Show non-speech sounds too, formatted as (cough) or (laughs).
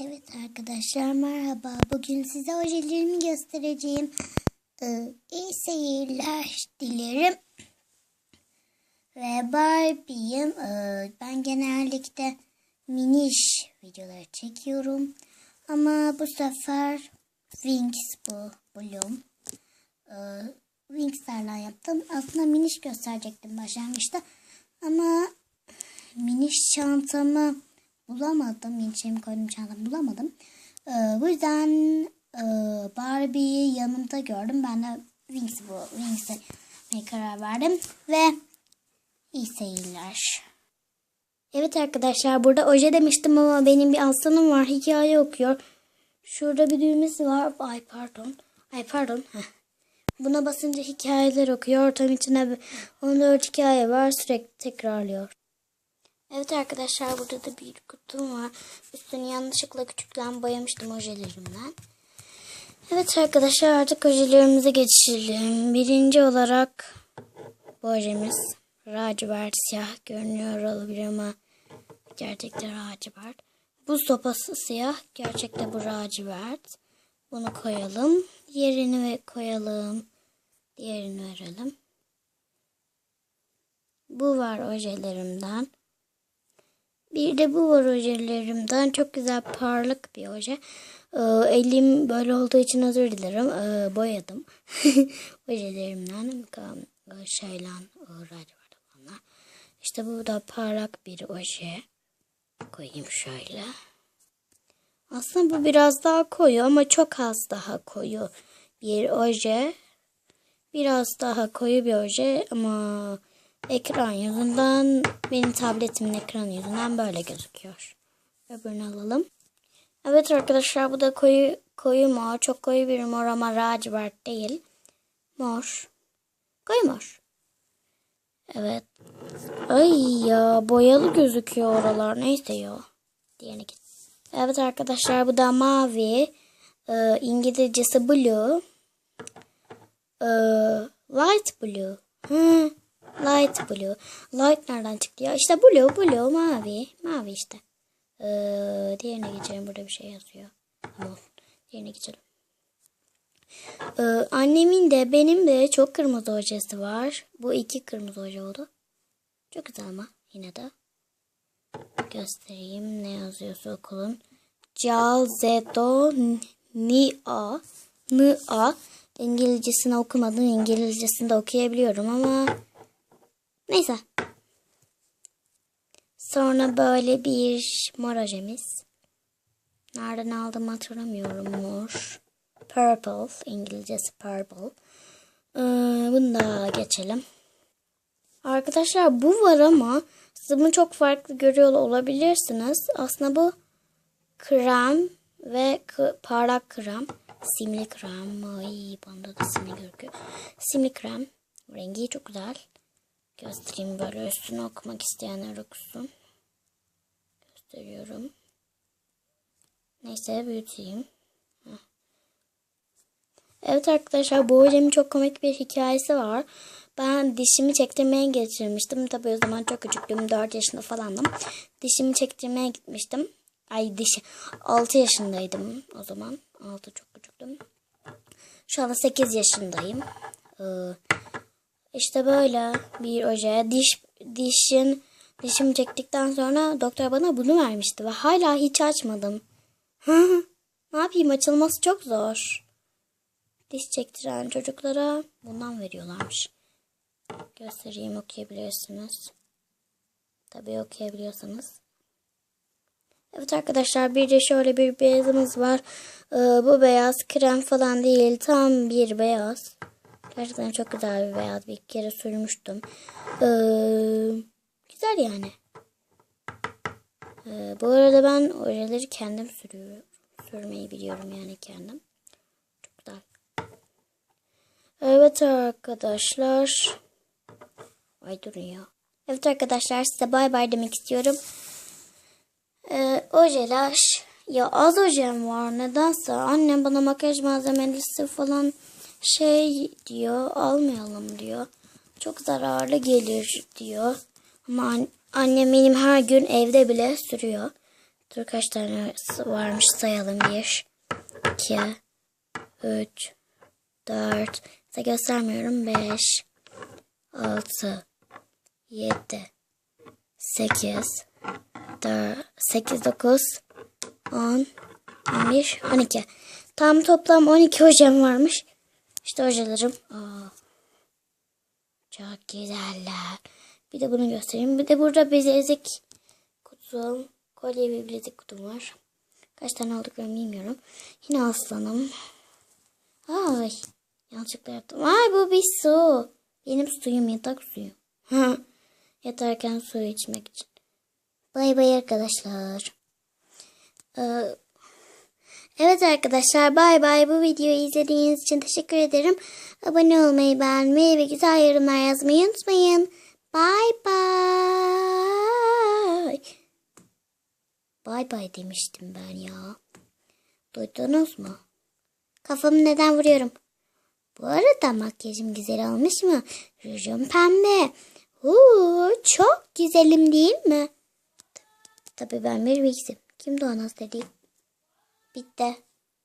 Evet arkadaşlar merhaba. Bugün size ojelerimi göstereceğim. Ee, iyi seyirler dilerim. Ve Barbie'yim. Ee, ben genellikle miniş videoları çekiyorum. Ama bu sefer Wings bu Bloom. Ee, Wings'lerle yaptım. Aslında miniş gösterecektim başlangıçta. Ama miniş çantamı bulamadım. Minişimi koydum çantamı bulamadım. Ee, bu yüzden e, Barbie'yi yanımda gördüm. Ben de Wings bu yapmaya karar verdim. Ve iyi seyirler. Evet arkadaşlar burada oje demiştim ama benim bir aslanım var. Hikaye okuyor. Şurada bir düğmesi var. Ay pardon. Ay pardon. Buna basınca hikayeler okuyor. Tam içine 14 hikaye var. Sürekli tekrarlıyor. Evet arkadaşlar burada da bir kutum var. Üstünü yanlışlıkla küçükten boyamıştım ojelerimden. Evet arkadaşlar artık ojelerimize geçelim. Birinci olarak bu ojemiz lacivert siyah görünüyor olabilir ama gerçekten lacivert. Bu sopası siyah gerçekte bu lacivert. Bunu koyalım. Diğerini ve koyalım. Diğerini verelim. Bu var ojelerimden. Bir de bu var ojelerimden. Çok güzel parlak bir oje. Ee, elim böyle olduğu için özür dilerim. Ee, boyadım. (laughs) Ojelerimden şeyle uğradı olanlar. İşte bu da parlak bir oje. Koyayım şöyle. Aslında bu biraz daha koyu ama çok az daha koyu bir oje. Biraz daha koyu bir oje ama ekran yüzünden benim tabletimin ekranı yüzünden böyle gözüküyor. Öbürünü alalım. Evet arkadaşlar bu da koyu koyu mor. Çok koyu bir mor ama lacivert değil. Mor. Koyu mor. Evet. Ay ya boyalı gözüküyor oralar. Neyse ya. Diğerine git. Evet arkadaşlar bu da mavi. Ee, İngilizcesi blue. Ee, light blue. Hı. Light blue. Light nereden çıktı ya? İşte blue, blue, mavi. Mavi işte. Ee, diğerine geçelim. Burada bir şey yazıyor. Tamam. Diğerine geçelim. Ee, annemin de benim de çok kırmızı ojesi var. Bu iki kırmızı oje oldu. Çok güzel ama yine de. Göstereyim ne yazıyorsa okulun. Calzedo Nia Nia İngilizcesini okumadım. İngilizcesini de okuyabiliyorum ama Neyse. Sonra böyle bir mor ojemiz. Nereden aldım hatırlamıyorum mor. Purple. İngilizcesi purple. Ee, bunu da geçelim. Arkadaşlar bu var ama siz bunu çok farklı görüyor olabilirsiniz. Aslında bu krem ve parlak krem. Simli krem. Ay bunda da simli görünüyor. Simli krem. Rengi çok güzel. Göstereyim böyle üstüne okumak isteyenler okusun. Gösteriyorum. Neyse büyüteyim. Evet arkadaşlar bu hocanın çok komik bir hikayesi var. Ben dişimi çektirmeye getirmiştim. Tabii o zaman çok küçüktüm. 4 yaşında falandım. Dişimi çektirmeye gitmiştim. Ay dişi. 6 yaşındaydım o zaman. 6 çok küçüktüm. Şu anda 8 yaşındayım. Ee, işte böyle bir oje. Diş dişin dişimi çektikten sonra doktor bana bunu vermişti ve hala hiç açmadım. ne yapayım açılması çok zor. Diş çektiren çocuklara bundan veriyorlarmış. Göstereyim okuyabilirsiniz. Tabii okuyabiliyorsanız. Evet arkadaşlar bir de şöyle bir beyazımız var. Ee, bu beyaz krem falan değil. Tam bir beyaz. Gerçekten çok güzel bir beyaz. Bir kere sürmüştüm. Ee, güzel yani. Ee, bu arada ben ojeleri kendim sürüyorum. Sürmeyi biliyorum yani kendim. Çok güzel. Evet arkadaşlar. Ay durun ya. Evet arkadaşlar size bay bay demek istiyorum. Ee, ojeler. Ya az ojem var nedense. Annem bana makyaj malzemesi falan şey diyor almayalım diyor. Çok zararlı gelir diyor. Ama annem benim her gün evde bile sürüyor. Dur kaç tane varmış sayalım. 1, 2, 3, 4, size göstermiyorum. 5, 6, 7, 8, 4, 8, 9, 10, 11, 12. Tam toplam 12 hocam varmış. İşte hocalarim. Aa, çok güzeller. Bir de bunu göstereyim. Bir de burada bilezik kutum, kolye ve bilezik kutum var. Kaç tane olduklarını bilmiyorum. Yine aslanım. Ay yanlışlıkla yaptım. Ay bu bir su. Benim suyum yatak suyum. (laughs) Yatarken su içmek için. Bay bay arkadaşlar. Ee, Evet arkadaşlar bay bay bu videoyu izlediğiniz için teşekkür ederim. Abone olmayı beğenmeyi ve güzel yorumlar yazmayı unutmayın. Bay bay. Bay bay demiştim ben ya. Duydunuz mu? Kafamı neden vuruyorum? Bu arada makyajım güzel olmuş mu? Rujum pembe. Uuu, çok güzelim değil mi? Tabii ben bir Vix'im. Kimdi o nasıl dedi? Bitti.